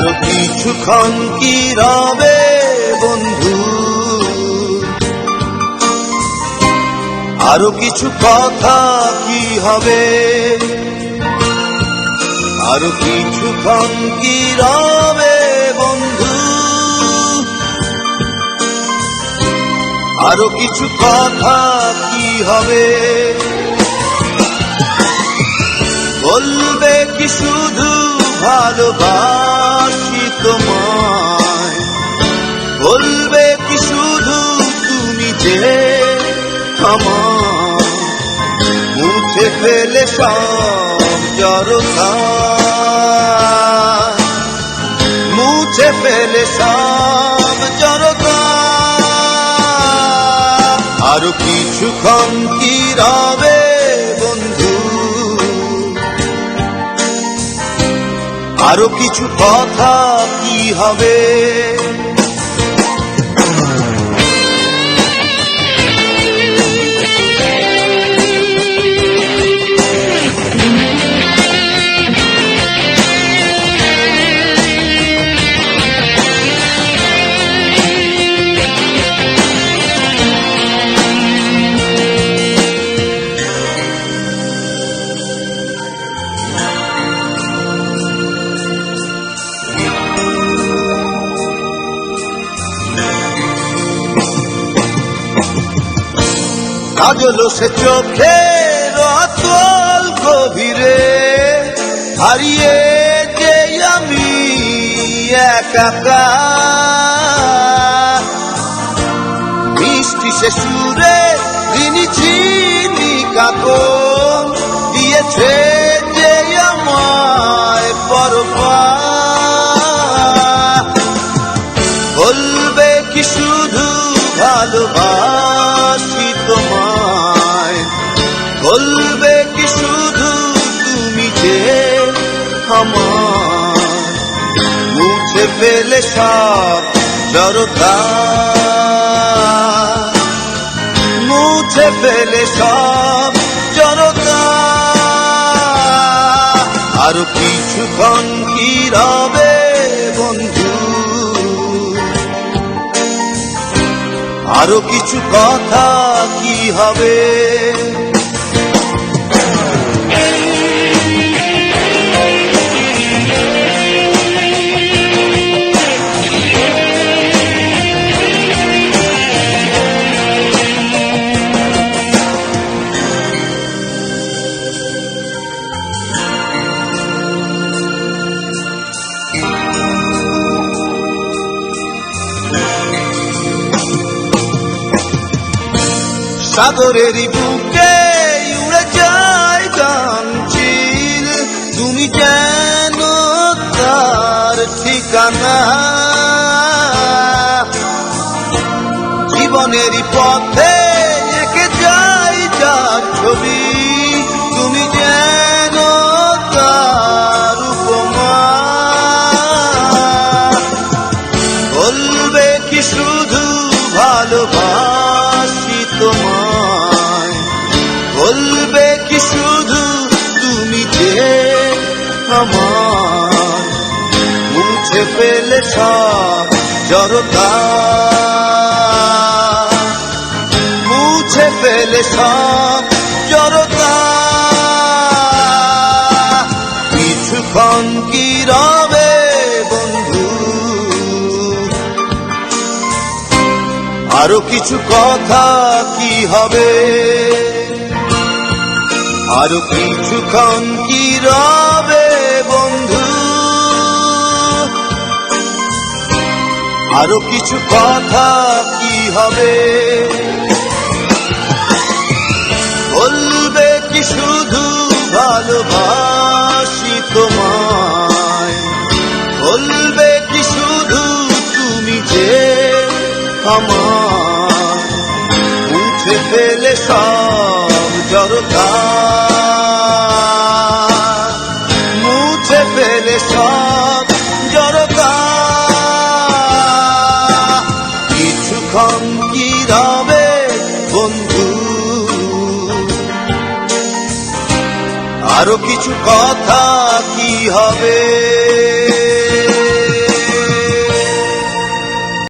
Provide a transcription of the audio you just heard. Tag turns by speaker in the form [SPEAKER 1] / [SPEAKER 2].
[SPEAKER 1] কিছুক্ষণ কি রবে, বন্ধু? আরও কিছু কথা কি হবে? আরও কিছুক্ষণ কি রবে, বন্ধু? আরও কিছু কথা কি হবে? বলবে কি শুধু ভালোবাসি? তোমায়। বলবে কি শুধু তুমি যে আমার মুছে ফেলে সব জড়তা মুছে ফেলে সব জড়তা আরও কিছুক্ষণ কি রবে আরও কিছু কথা কি হবে? কাজল সে চোখে রতল গভীরে, হারিয়ে যে আমি একা মিষ্টি সে সুরে তিনি চিনি কাকন দিয়েছে যে আমায় পরপা। বলবে কি শুধু তুমি যে আমার? মুছে ফেলে সব জড়তা। মুছে ফেলে সব জড়তা। আরও কিছুক্ষণ কি রবে বন্ধু? আরও কিছু কথা কি হবে? সাগরেরই বুকে উড়ে যায় গামচিল তুমি কেন তার ঠিকানা? জীবনেরই পথে একে যাই যার ছবি। আমার। মুছে ফেলে সব জড়তা। মুছে ফেলে সব জড়তা। কিছুক্ষণ কি রবে বন্ধু? আরও কিছু কথা কি হবে? আরও কিছুক্ষণ কি রবে আরও কিছু কথা কি হবে? বলবে কি শুধু ভালোবাসি তোমায়? বলবে কি শুধু তুমি যে আমার মুছে ফেলে সব জড়তা। মুছে ফেলে সব আরও কিছু কথা কি হবে?